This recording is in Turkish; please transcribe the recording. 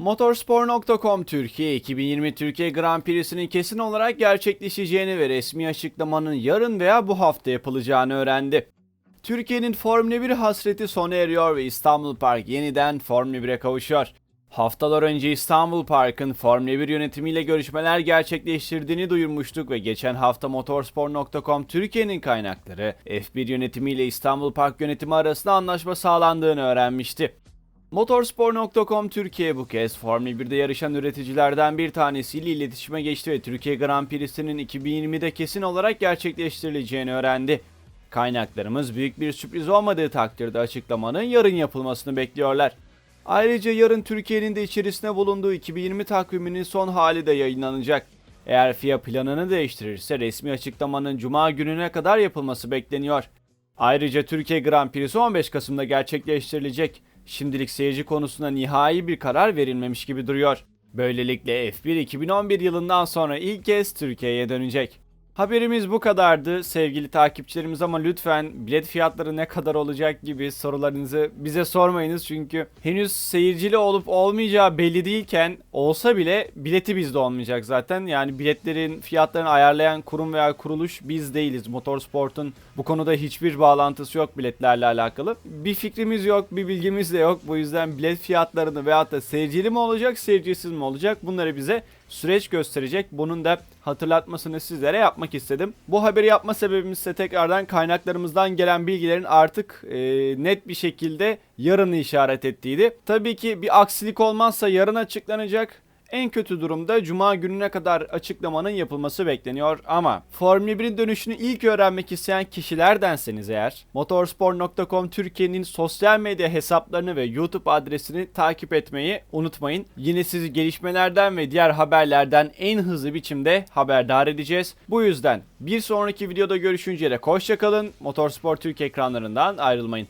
Motorspor.com Türkiye 2020 Türkiye Grand Prix'sinin kesin olarak gerçekleşeceğini ve resmi açıklamanın yarın veya bu hafta yapılacağını öğrendi. Türkiye'nin Formula 1 hasreti sona eriyor ve İstanbul Park yeniden Formula 1'e kavuşuyor. Haftalar önce İstanbul Park'ın Formula 1 yönetimiyle görüşmeler gerçekleştirdiğini duyurmuştuk ve geçen hafta Motorspor.com Türkiye'nin kaynakları F1 yönetimiyle İstanbul Park yönetimi arasında anlaşma sağlandığını öğrenmişti. Motorspor.com Türkiye bu kez Formula 1'de yarışan üreticilerden bir tanesiyle iletişime geçti ve Türkiye Grand Prix'sinin 2020'de kesin olarak gerçekleştirileceğini öğrendi. Kaynaklarımız büyük bir sürpriz olmadığı takdirde açıklamanın yarın yapılmasını bekliyorlar. Ayrıca yarın Türkiye'nin de içerisinde bulunduğu 2020 takviminin son hali de yayınlanacak. Eğer FIA planını değiştirirse resmi açıklamanın cuma gününe kadar yapılması bekleniyor. Ayrıca Türkiye Grand Prix'si 15 Kasım'da gerçekleştirilecek. Şimdilik seyirci konusunda nihai bir karar verilmemiş gibi duruyor. Böylelikle F1 2011 yılından sonra ilk kez Türkiye'ye dönecek. Haberimiz bu kadardı sevgili takipçilerimiz ama lütfen bilet fiyatları ne kadar olacak gibi sorularınızı bize sormayınız çünkü henüz seyircili olup olmayacağı belli değilken olsa bile bileti bizde olmayacak zaten. Yani biletlerin fiyatlarını ayarlayan kurum veya kuruluş biz değiliz. Motorsport'un bu konuda hiçbir bağlantısı yok biletlerle alakalı. Bir fikrimiz yok, bir bilgimiz de yok. Bu yüzden bilet fiyatlarını veyahut da seyircili mi olacak, seyircisiz mi olacak bunları bize süreç gösterecek. Bunun da hatırlatmasını sizlere yapmak istedim. Bu haberi yapma sebebimiz ise tekrardan kaynaklarımızdan gelen bilgilerin artık e, net bir şekilde yarını işaret ettiğiydi. Tabii ki bir aksilik olmazsa yarın açıklanacak. En kötü durumda cuma gününe kadar açıklamanın yapılması bekleniyor ama Formula 1'in dönüşünü ilk öğrenmek isteyen kişilerdenseniz eğer motorsport.com Türkiye'nin sosyal medya hesaplarını ve YouTube adresini takip etmeyi unutmayın. Yine sizi gelişmelerden ve diğer haberlerden en hızlı biçimde haberdar edeceğiz. Bu yüzden bir sonraki videoda görüşünceye dek hoşçakalın. Motorsport Türkiye ekranlarından ayrılmayın.